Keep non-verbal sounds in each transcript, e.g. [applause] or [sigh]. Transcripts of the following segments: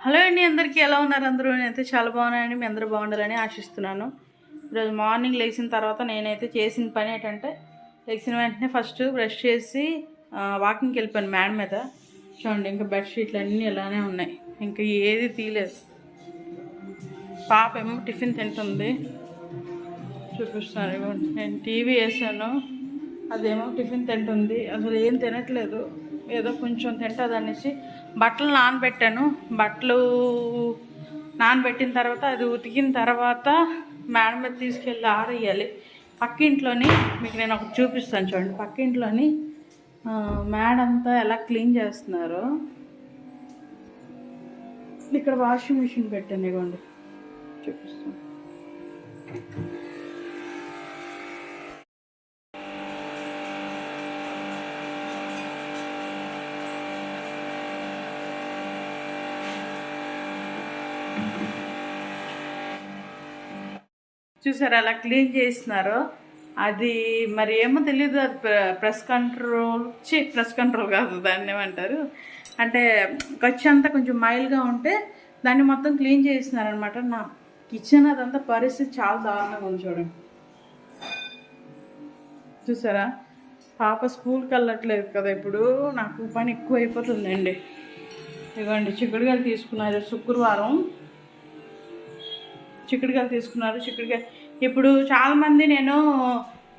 Hello అండి అందరికీ ఎలా ఉన్నారు అందరూ? నేనైతే చాలా బాగున్నానండి మీ అందరూ బాగుండాలని ఆశిస్తున్నాను. ఈరోజు మార్నింగ్ లేచిన తర్వాత నేనైతే చేసిన పని ఏంటంటే లేచిన వెంటనే ఫస్ట్ బ్రష్ చేసి వాకింగ్కి వెళ్ళిపోయాను మేడ మీద. చూడండి ఇంకా బెడ్షీట్లు అన్నీ ఇలానే ఉన్నాయి. ఇంకా ఏది తీయలేదు. పాప ఏమో టిఫిన్ తింటుంది. చూపిస్తాను ఇవ్వండి. నేను టీవీ వేసాను. అదేమో టిఫిన్ తింటుంది. అసలు ఏం తినట్లేదు. ఏదో కొంచెం తింటుంది అనేసి బట్టలు నానబెట్టాను. బట్టలు నానబెట్టిన తర్వాత అది ఉతికిన తర్వాత మేడం మీద తీసుకెళ్ళి ఆరేయాలి. పక్కింట్లోని మీకు నేను ఒకటి చూపిస్తాను చూడండి. పక్కింట్లోని ఆ, మేడ అంతా ఎలా క్లీన్ చేస్తున్నారో? ఇక్కడ వాషింగ్ మిషన్ పెట్టాను ఇవ్వండి చూపిస్తాను. చూసారు అలా క్లీన్ చేసినారు? అది మరి ఏమో తెలియదు అది ప్రెస్ కంట్రోల్ చే ప్రెస్ కంట్రోల్ కాదు దాన్ని ఏమంటారు? అంటే ఖర్చు అంతా కొంచెం మైల్గా ఉంటే దాన్ని మొత్తం క్లీన్ చేసినారనమాట. నా కిచెన్ అదంతా పరిస్థితి చాలా దారుణంగా ఉంది చూడండి. చూసారా? పాప స్కూల్కి వెళ్ళట్లేదు కదా ఇప్పుడు. నాకు పని ఎక్కువ అయిపోతుందండి ఇవ్వండి చిక్కుడుగా తీసుకున్నారు శుక్రవారం. చిక్కుడుకాయలు తీసుకున్నారు. చిక్కుడుకాయ ఇప్పుడు చాలామంది నేను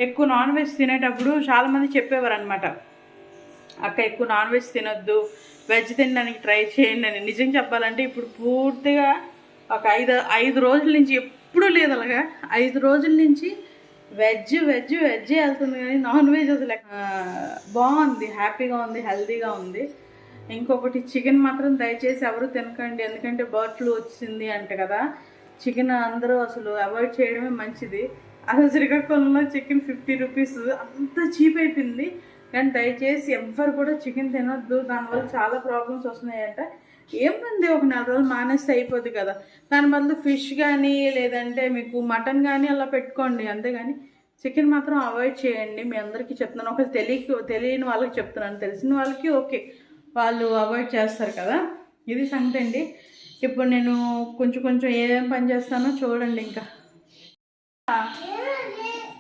ఎక్కువ నాన్ వెజ్ తినేటప్పుడు చాలామంది చెప్పేవారు అనమాట అక్క ఎక్కువ నాన్ వెజ్ తినొద్దు. వెజ్ తినడానికి ట్రై చేయండి అని. నిజం చెప్పాలంటే ఇప్పుడు పూర్తిగా ఒక ఐదు ఐదు రోజుల నుంచి ఎప్పుడూ లేదు అలాగా. ఐదు రోజుల నుంచి వెజ్ వెజ్ వెజ్ వెళ్తుంది కానీ నాన్ వెజ్ అసలు బాగుంది. హ్యాపీగా ఉంది హెల్తీగా ఉంది. ఇంకొకటి చికెన్ మాత్రం దయచేసి ఎవరు తినకండి. ఎందుకంటే బర్డ్ ఫ్లూ వచ్చింది అంట కదా. చికెన్ అందరూ అసలు అవాయిడ్ చేయడమే మంచిది. అసలు శ్రీకాకుళంలో చికెన్ ఫిఫ్టీ రూపీస్ అంత చీప్ అయిపోయింది. కానీ దయచేసి ఎవ్వరు కూడా చికెన్ తినొద్దు. దానివల్ల చాలా ప్రాబ్లమ్స్ వస్తున్నాయంట. ఏముంది ఒక నెల రోజులు మానేస్తే అయిపోద్ది కదా. దాని బదులు ఫిష్ కానీ లేదంటే మీకు మటన్ కానీ అలా పెట్టుకోండి. అంతేగాని చికెన్ మాత్రం అవాయిడ్ చేయండి. మీ అందరికీ చెప్తున్నాను. ఒకరు తెలియక తెలియని వాళ్ళకి చెప్తున్నాను. తెలిసిన వాళ్ళకి ఓకే. వాళ్ళు అవాయిడ్ చేస్తారు కదా. ఇది సంగతి అండి. ఇప్పుడు నేను కొంచెం కొంచెం ఏమేం పని చేస్తానో చూడండి ఇంకా.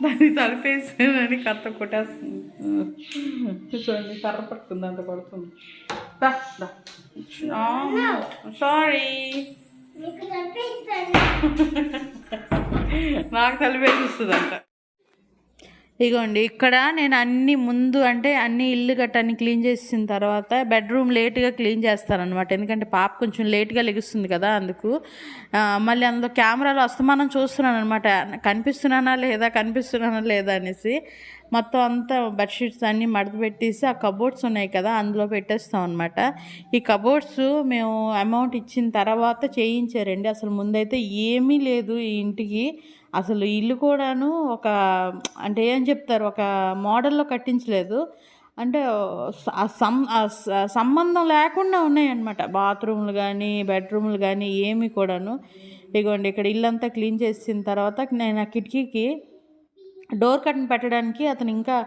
దాన్ని తలిపేసేదని కర్ర కొట్టేస్తుంది. చూడండి కర్ర పట్టుకుంది అంత కొడుతుంది సారీ [laughs] నాకు తలిపేసిస్తుంది అంట. ఇగోండి ఇక్కడ నేను అన్ని ముందు అంటే అన్ని ఇల్లు గట్టని క్లీన్ చేసిన తర్వాత బెడ్రూమ్ లేట్గా క్లీన్ చేస్తానన్నమాట ఎందుకంటే పాప కొంచెం లేట్గా లెగుస్తుంది కదా అందుకు. మళ్ళీ అందులో కెమెరాలో అస్తమానం చూస్తున్నాను అనమాట కనిపిస్తున్నానా లేదా కనిపిస్తున్నానా లేదా అనేసి. మొత్తం అంతా బెడ్షీట్స్ అన్నీ మడత పెట్టేసి ఆ కబోర్డ్స్ ఉన్నాయి కదా అందులో పెట్టేస్తాం అనమాట ఈ కబోర్డ్స్ మేము అమౌంట్ ఇచ్చిన తర్వాత చేయించారండి. అసలు ముందైతే ఏమీ లేదు ఈ ఇంటికి. అసలు ఇల్లు కూడాను ఒక అంటే ఏం చెప్తారు ఒక మోడల్లో కట్టించలేదు. అంటే సం సంబంధం లేకుండా ఉన్నాయన్నమాట. బాత్రూమ్లు కానీ బెడ్రూమ్లు కానీ ఏమి కూడాను. ఇగోండి ఇక్కడ ఇల్లంతా క్లీన్ చేసిన తర్వాత నేను ఆ కిటికీకి డోర్ కట్టన్ పెట్టడానికి అతను ఇంకా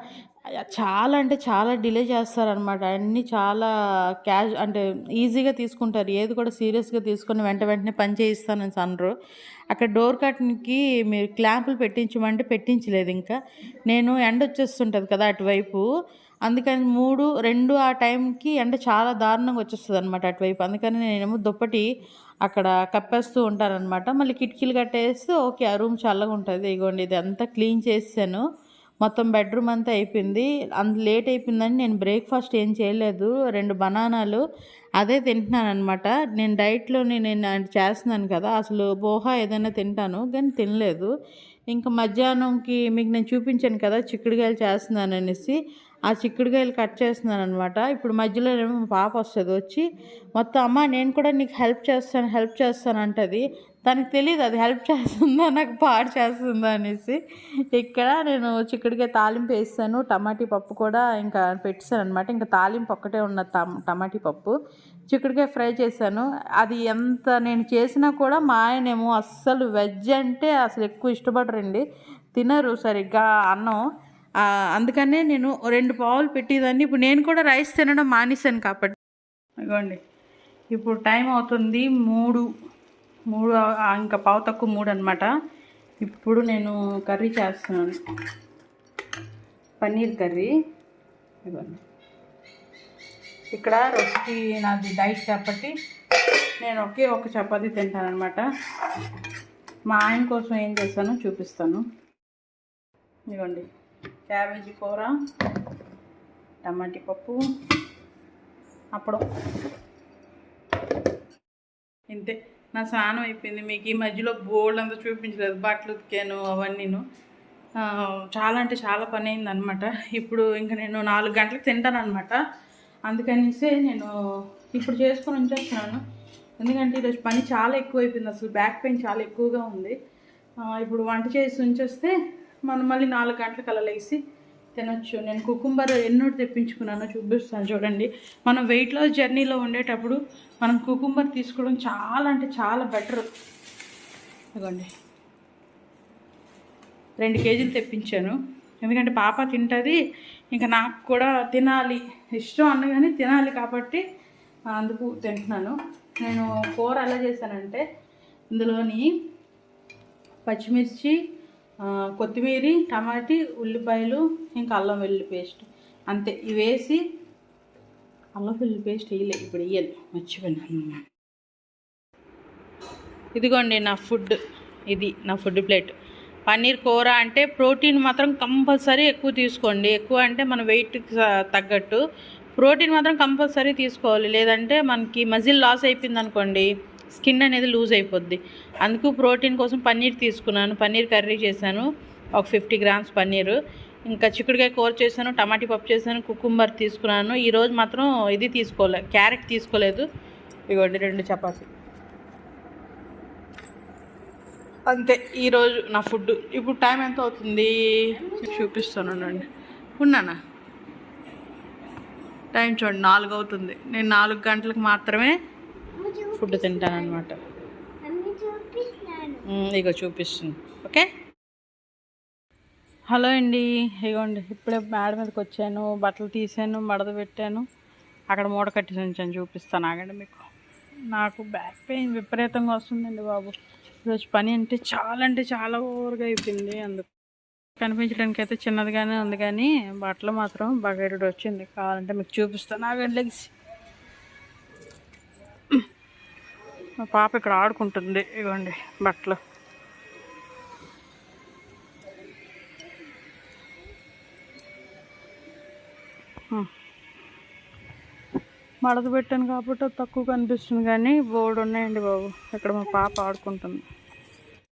చాలా అంటే చాలా డిలే చేస్తారనమాట అన్నీ చాలా క్యాష్ అంటే ఈజీగా తీసుకుంటారు. ఏది కూడా సీరియస్గా తీసుకొని వెంట వెంటనే పని చేయిస్తానని అనరు అక్కడ డోర్ కట్టన్కి మీరు క్లాంపులు పెట్టించమంటే పెట్టించలేదు ఇంకా. నేను ఎండ వచ్చేస్తుంటుంది కదా అటువైపు. అందుకని మూడు రెండు ఆ టైంకి ఎండ చాలా దారుణంగా వచ్చేస్తుంది అనమాట అటువైపు. అందుకని నేనేమో దుప్పటి అక్కడ కప్పేస్తూ ఉంటారనమాట మళ్ళీ కిటికీలు కట్టేస్తే ఓకే ఆ రూమ్ చల్లగా ఉంటుంది ఇగోండి ఇది అంతా క్లీన్ చేసాను మొత్తం బెడ్రూమ్ అంతా అయిపోయింది. అంత లేట్ అయిపోయిందని నేను బ్రేక్ఫాస్ట్ ఏం చేయలేదు. రెండు బనానాలు అదే తింటున్నాను అనమాట నేను డైట్లోని నేను చేస్తున్నాను కదా అసలు పోహా ఏదైనా తింటాను కానీ తినలేదు. ఇంకా మధ్యాహ్నంకి మీకు నేను చూపించాను కదా చిక్కుడుకాయలు చేస్తున్నాను అనేసి ఆ చిక్కుడుకాయలు కట్ చేస్తున్నాను అనమాట ఇప్పుడు మధ్యలో ఏమో పాప వస్తుంది వచ్చి మొత్తం అమ్మ నేను కూడా నీకు హెల్ప్ చేస్తాను హెల్ప్ చేస్తాను అంటది. తనకు తెలియదు అది హెల్ప్ చేస్తుందా నాకు పాడు చేస్తుందా అనేసి. ఇక్కడ నేను చిక్కుడుకాయ తాలింపు వేస్తాను టమాటీ పప్పు కూడా ఇంకా పెట్టాను అనమాట ఇంకా తాలింపు ఒక్కటే ఉన్న టమాటీ పప్పు. చిక్కుడుకాయ ఫ్రై చేశాను. అది ఎంత నేను చేసినా కూడా మా ఆయనేమో అస్సలు వెజ్ అంటే అసలు ఎక్కువ ఇష్టపడరండి. తినరు సరిగ్గా అన్నం. అందుకనే నేను రెండు పావులు పెట్టేదాన్ని. ఇప్పుడు నేను కూడా రైస్ తినడం మానేశాను కాబట్టి. ఇదిగోండి ఇప్పుడు టైం అవుతుంది మూడు మూడు ఇంకా పావు తక్కువ మూడు అనమాట ఇప్పుడు నేను కర్రీ చేస్తున్నాను. పన్నీర్ కర్రీ. ఇవ్వండి ఇక్కడ రొట్టి నాది డైట్ కాబట్టి నేను ఒకే ఒక చపాతీ తింటాను అనమాట మా ఆయన కోసం ఏం చేస్తానో చూపిస్తాను. ఇదిగోండి క్యాబేజీ కూర టమాటీ పప్పు అప్పుడు. ఇంతే. నా స్నానం అయిపోయింది. మీకు ఈ మధ్యలో బోల్డ్ అంతా చూపించలేదు. బట్టలు ఉతికాను అవన్నీను. చాలా అంటే చాలా పని అయింది అనమాట ఇప్పుడు ఇంకా నేను నాలుగు గంటలకు తింటాను అనమాట అందుకనేసి నేను ఇప్పుడు చేసుకొని ఉంచేస్తున్నాను. ఎందుకంటే ఈరోజు పని చాలా ఎక్కువ అయిపోయింది అసలు బ్యాక్ పెయిన్ చాలా ఎక్కువగా ఉంది. ఇప్పుడు వంట చేసి ఉంచేస్తే మనం మళ్ళీ నాలుగు గంటలకు అలా లేసి తినొచ్చు. నేను కుకుంబర్ ఎన్నోటి తెప్పించుకున్నానో చూపిస్తాను చూడండి. మనం వెయిట్ లాస్ జర్నీలో ఉండేటప్పుడు మనం కుకుంబర్ తీసుకోవడం చాలా అంటే చాలా బెటర్ ఇదిగోండి. రెండు కేజీలు తెప్పించాను. ఎందుకంటే పాప తింటుంది ఇంకా నాకు కూడా తినాలి. ఇష్టం అన్నగానే తినాలి కాబట్టి అందుకు తింటున్నాను. నేను కూర ఎలా చేశానంటే ఇందులోని పచ్చిమిర్చి కొత్తిమీర టమాటీ ఉల్లిపాయలు ఇంకా అల్లం వెల్లుల్లి పేస్ట్. అంతే. ఇవి వేసి అల్లం వెల్లుల్లి పేస్ట్ వేయలే. ఇప్పుడు వేయాలి. మర్చిపోయినా. ఇదిగోండి నా ఫుడ్. ఇది నా ఫుడ్ ప్లేట్. పన్నీర్ కూర అంటే ప్రోటీన్ మాత్రం కంపల్సరీ ఎక్కువ తీసుకోండి. ఎక్కువ అంటే మన వెయిట్కి తగ్గట్టు. ప్రోటీన్ మాత్రం కంపల్సరీ తీసుకోవాలి. లేదంటే మనకి మజిల్ లాస్ అయిపోయింది అనుకోండి స్కిన్ అనేది లూజ్ అయిపోద్ది. అందుకు ప్రోటీన్ కోసం పన్నీర్ తీసుకున్నాను. పన్నీర్ కర్రీ చేశాను. ఒక ఫిఫ్టీ గ్రామ్స్ పన్నీరు. ఇంకా చిక్కుడుకాయ కూర చేశాను టమాటీ పప్పు చేశాను కుకుంబర్ తీసుకున్నాను. ఈరోజు మాత్రం ఇది తీసుకోలే క్యారెట్ తీసుకోలేదు. ఇవ్వండి రెండు చపాతీ అంతే ఈరోజు నా ఫుడ్. ఇప్పుడు టైం ఎంత అవుతుంది? చూపిస్తానండి ఉన్నానా? టైం చూడండి నాలుగు అవుతుంది. నేను నాలుగు గంటలకు మాత్రమే ఫుడ్ తింటాను అనమాట ఇగో చూపిస్తుంది. ఓకే? హలో అండి. ఇగోండి ఇప్పుడే మేడ మీదకి వచ్చాను బట్టలు తీసాను మడత పెట్టాను. అక్కడ మూట కట్టేసి ఉంచాను చూపిస్తాను. ఆగండి మీకు. నాకు బ్యాక్ పెయిన్ విపరీతంగా వస్తుందండి బాబు. ఈరోజు పని అంటే చాలా అంటే చాలా ఓవర్గా అయిపోయింది. అందుకు కనిపించడానికి అయితే చిన్నదిగానే ఉంది కానీ బట్టలు మాత్రం బగేరుడు వచ్చింది కావాలంటే మీకు చూపిస్తాను. ఆగండి లెగ్స్. మా పాప ఇక్కడ ఆడుకుంటుంది. ఇవ్వండి బట్టలు. మడత పెట్టాను కాబట్టి తక్కువ కనిపిస్తుంది కానీ బోర్డు ఉన్నాయండి బాబు. ఇక్కడ మా పాప ఆడుకుంటుంది.